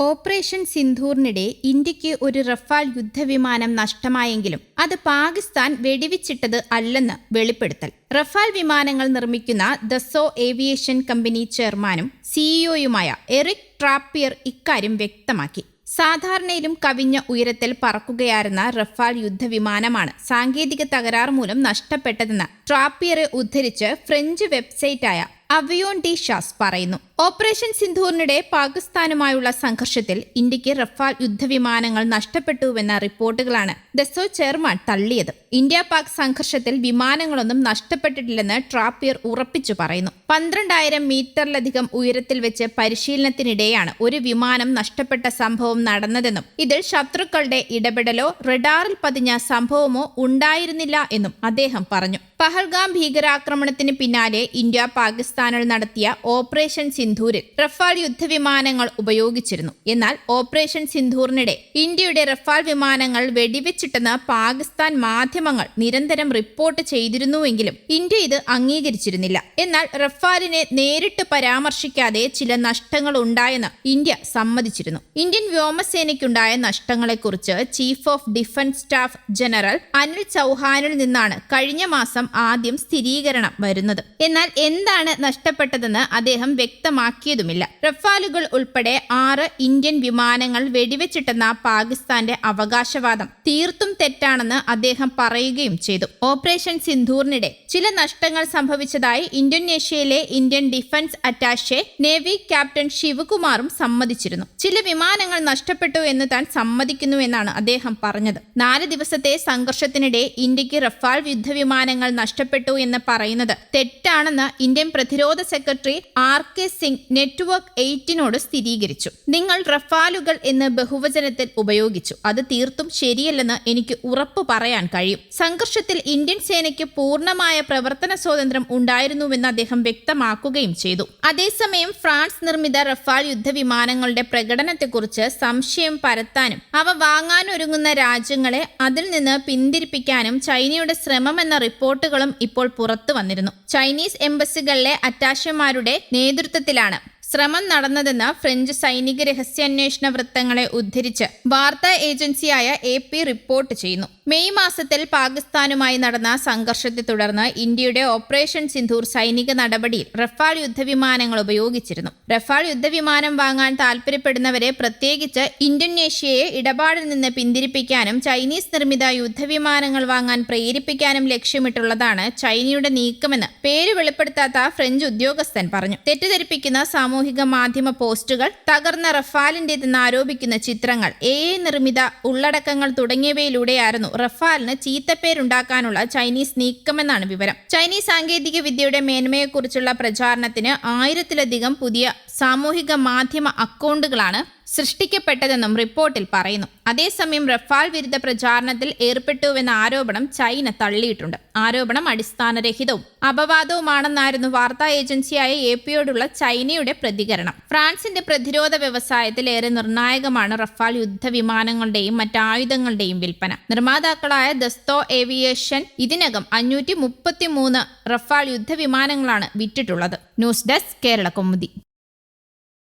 Operation സിന്ധൂറിനിടെ ഇന്ത്യയ്ക്ക് ഒരു Rafale യുദ്ധവിമാനം നഷ്ടമായെങ്കിലും അത് പാകിസ്ഥാൻ വെടിവെച്ചിട്ടത് അല്ലെന്ന് വെളിപ്പെടുത്തൽ. റഫാൽ വിമാനങ്ങൾ നിർമ്മിക്കുന്ന ദസോ ഏവിയേഷൻ കമ്പനി ചെയർമാനും സിഇഒയുമായ എറിക് ട്രാപ്പിയർ ഇക്കാര്യം വ്യക്തമാക്കി. സാധാരണയിലും കവിഞ്ഞ ഉയരത്തിൽ പറക്കുകയായിരുന്ന റഫാൽ യുദ്ധവിമാനമാണ് സാങ്കേതിക തകരാർ മൂലം നഷ്ടപ്പെട്ടതെന്ന് ട്രാപ്പിയറെ ഉദ്ധരിച്ച് ഫ്രഞ്ച് വെബ്സൈറ്റായ അവിയോൺ ഡി ഷാസ് പറയുന്നു. ഓപ്പറേഷൻ സിന്ധൂറിനിടെ പാകിസ്ഥാനുമായുള്ള സംഘർഷത്തിൽ ഇന്ത്യയ്ക്ക് റഫാൽ യുദ്ധവിമാനങ്ങൾ നഷ്ടപ്പെട്ടുവെന്ന റിപ്പോർട്ടുകളാണ് ദസോ ചെയർമാൻ തള്ളിയത്. ഇന്ത്യ പാക് സംഘർഷത്തിൽ വിമാനങ്ങളൊന്നും നഷ്ടപ്പെട്ടിട്ടില്ലെന്ന് ട്രാപ്പിയർ ഉറപ്പിച്ചു പറയുന്നു. പന്ത്രണ്ടായിരം മീറ്ററിലധികം ഉയരത്തിൽ വെച്ച് പരിശീലനത്തിനിടെയാണ് ഒരു വിമാനം നഷ്ടപ്പെട്ട സംഭവം നടന്നതെന്നും ഇതിൽ ശത്രുക്കളുടെ ഇടപെടലോ റഡാറിൽ പതിഞ്ഞ സംഭവമോ ഉണ്ടായിരുന്നില്ല എന്നും അദ്ദേഹം പറഞ്ഞു. പഹൽഗാം ഭീകരാക്രമണത്തിന് പിന്നാലെ ഇന്ത്യ പാകിസ്ഥാനിൽ നടത്തിയ ഓപ്പറേഷൻ സിന്ധൂരിൽ റഫാൽ യുദ്ധവിമാനങ്ങൾ ഉപയോഗിച്ചിരുന്നു. എന്നാൽ ഓപ്പറേഷൻ സിന്ധൂറിനിടെ ഇന്ത്യയുടെ റഫാൽ വിമാനങ്ങൾ വെടിവെച്ചിട്ടെന്ന് പാകിസ്ഥാൻ മാധ്യമങ്ങൾ നിരന്തരം റിപ്പോർട്ട് ചെയ്തിരുന്നുവെങ്കിലും ഇന്ത്യ ഇത് അംഗീകരിച്ചിരുന്നില്ല. എന്നാൽ റഫാലിനെ നേരിട്ട് പരാമർശിക്കാതെ ചില നഷ്ടങ്ങൾ ഉണ്ടായെന്ന് ഇന്ത്യ സമ്മതിച്ചിരുന്നു. ഇന്ത്യൻ വ്യോമസേനയ്ക്കുണ്ടായ നഷ്ടങ്ങളെക്കുറിച്ച് chief of defence staff general Anil ചൌഹാനിൽ നിന്നാണ് കഴിഞ്ഞ മാസം ആദ്യം സ്ഥിരീകരണം വരുന്നത്. എന്നാൽ എന്താണ് നഷ്ടപ്പെട്ടതെന്ന് അദ്ദേഹം വ്യക്തമാക്കിയതുമില്ല. റഫാലുകൾ ഉൾപ്പെടെ ആറ് ഇന്ത്യൻ വിമാനങ്ങൾ വെടിവെച്ചിട്ടെന്ന പാകിസ്ഥാന്റെ അവകാശവാദം തീർത്തും തെറ്റാണെന്ന് അദ്ദേഹം പറയുകയും ചെയ്തു. ഓപ്പറേഷൻ സിന്ധൂറിനിടെ ചില നഷ്ടങ്ങൾ സംഭവിച്ചതായി ഇന്തോനേഷ്യയിലെ Indian defence attache navy captain ശിവകുമാറും സമ്മതിച്ചിരുന്നു. ചില വിമാനങ്ങൾ നഷ്ടപ്പെട്ടു എന്ന് താൻ സമ്മതിക്കുന്നുവെന്നാണ് അദ്ദേഹം പറഞ്ഞത്. നാല് ദിവസത്തെ സംഘർഷത്തിനിടെ ഇന്ത്യയ്ക്ക് റഫാൽ യുദ്ധവിമാനങ്ങൾ നഷ്ടപ്പെട്ടു എന്ന് പറയുന്നത് തെറ്റാണെന്ന് ഇന്ത്യൻ പ്രതിരോധ secretary R K Singh network എയ്റ്റിനോട് സ്ഥിരീകരിച്ചു. നിങ്ങൾ റഫാലുകൾ എന്ന് ബഹുവചനത്തിൽ ഉപയോഗിച്ചു. അത് തീർത്തും ശരിയല്ലെന്ന് എനിക്ക് ഉറപ്പു പറയാൻ കഴിയും. സംഘർഷത്തിൽ ഇന്ത്യൻ സേനയ്ക്ക് പൂർണമായ പ്രവർത്തന സ്വാതന്ത്ര്യം ഉണ്ടായിരുന്നുവെന്ന് അദ്ദേഹം വ്യക്തമാക്കുകയും ചെയ്തു. അതേസമയം ഫ്രാൻസ് നിർമ്മിത റഫാൽ യുദ്ധവിമാനങ്ങളുടെ പ്രകടനത്തെക്കുറിച്ച് സംശയം പരത്താനും അവ വാങ്ങാനൊരുങ്ങുന്ന രാജ്യങ്ങളെ അതിൽ നിന്ന് പിന്തിരിപ്പിക്കാനും ചൈനയുടെ ശ്രമമെന്ന റിപ്പോർട്ടുകളും ഇപ്പോൾ പുറത്തു വന്നിരുന്നു ചൈനീസ് എംബസികളിലെ അറ്റാഷന്മാരുടെ നേതൃത്വത്തിലാണ് ശ്രമം നടന്നതെന്ന് ഫ്രഞ്ച് സൈനിക രഹസ്യാന്വേഷണ വൃത്തങ്ങളെ ഉദ്ധരിച്ച് വാർത്താ ഏജൻസിയായ എ പി റിപ്പോർട്ട് ചെയ്യുന്നു. മെയ് മാസത്തിൽ പാകിസ്ഥാനുമായി നടന്ന സംഘർഷത്തെ തുടർന്ന് ഇന്ത്യയുടെ ഓപ്പറേഷൻ സിന്ധൂർ സൈനിക നടപടിയിൽ റഫാൽ യുദ്ധവിമാനങ്ങൾ ഉപയോഗിച്ചിരുന്നു. റഫാൽ യുദ്ധവിമാനം വാങ്ങാൻ താൽപര്യപ്പെടുന്നവരെ പ്രത്യേകിച്ച് ഇന്തോനേഷ്യയെ ഇടപാടിൽ നിന്ന് പിന്തിരിപ്പിക്കാനും ചൈനീസ് നിർമ്മിത യുദ്ധവിമാനങ്ങൾ വാങ്ങാൻ പ്രേരിപ്പിക്കാനും ലക്ഷ്യമിട്ടുള്ളതാണ് ചൈനയുടെ നീക്കമെന്ന് പേര് വെളിപ്പെടുത്താത്ത ഫ്രഞ്ച് ഉദ്യോഗസ്ഥൻ പറഞ്ഞു. തെറ്റിദ്ധരിപ്പിക്കുന്ന സാമൂഹിക മാധ്യമ പോസ്റ്റുകൾ തകർന്ന റഫാലിന്റേതെന്ന് ആരോപിക്കുന്ന ചിത്രങ്ങൾ എ നിർമ്മിത ഉള്ളടക്കങ്ങൾ തുടങ്ങിയവയിലൂടെയായിരുന്നു റഫാലിന് ചീത്തപ്പേരുണ്ടാക്കാനുള്ള ചൈനീസ് നീക്കമെന്നാണ് വിവരം. ചൈനീസ് സാങ്കേതിക വിദ്യയുടെ മേന്മയെക്കുറിച്ചുള്ള പ്രചാരണത്തിന് ആയിരത്തിലധികം പുതിയ സാമൂഹിക മാധ്യമ അക്കൗണ്ടുകളാണ് സൃഷ്ടിക്കപ്പെട്ടതെന്നും റിപ്പോർട്ടിൽ പറയുന്നു. അതേസമയം റഫാൽ വിരുദ്ധ പ്രചാരണത്തിൽ ഏർപ്പെട്ടുവെന്ന ആരോപണം ചൈന തള്ളിയിട്ടുണ്ട്. ആരോപണം അടിസ്ഥാനരഹിതവും അപവാദവുമാണെന്നായിരുന്നു വാർത്താ ഏജൻസിയായ എ പിയോടുള്ള ചൈനയുടെ പ്രതികരണം. ഫ്രാൻസിന്റെ പ്രതിരോധ വ്യവസായത്തിൽ ഏറെ നിർണായകമാണ് റഫാൽ യുദ്ധവിമാനങ്ങളുടെയും മറ്റായുധങ്ങളുടെയും വിൽപ്പന. നിർമ്മാതാക്കളായ ദസ്തോ ഏവിയേഷൻ ഇതിനകം അഞ്ഞൂറ്റി റഫാൽ യുദ്ധവിമാനങ്ങളാണ് വിറ്റിട്ടുള്ളത്. News desk Kerala Kaumudi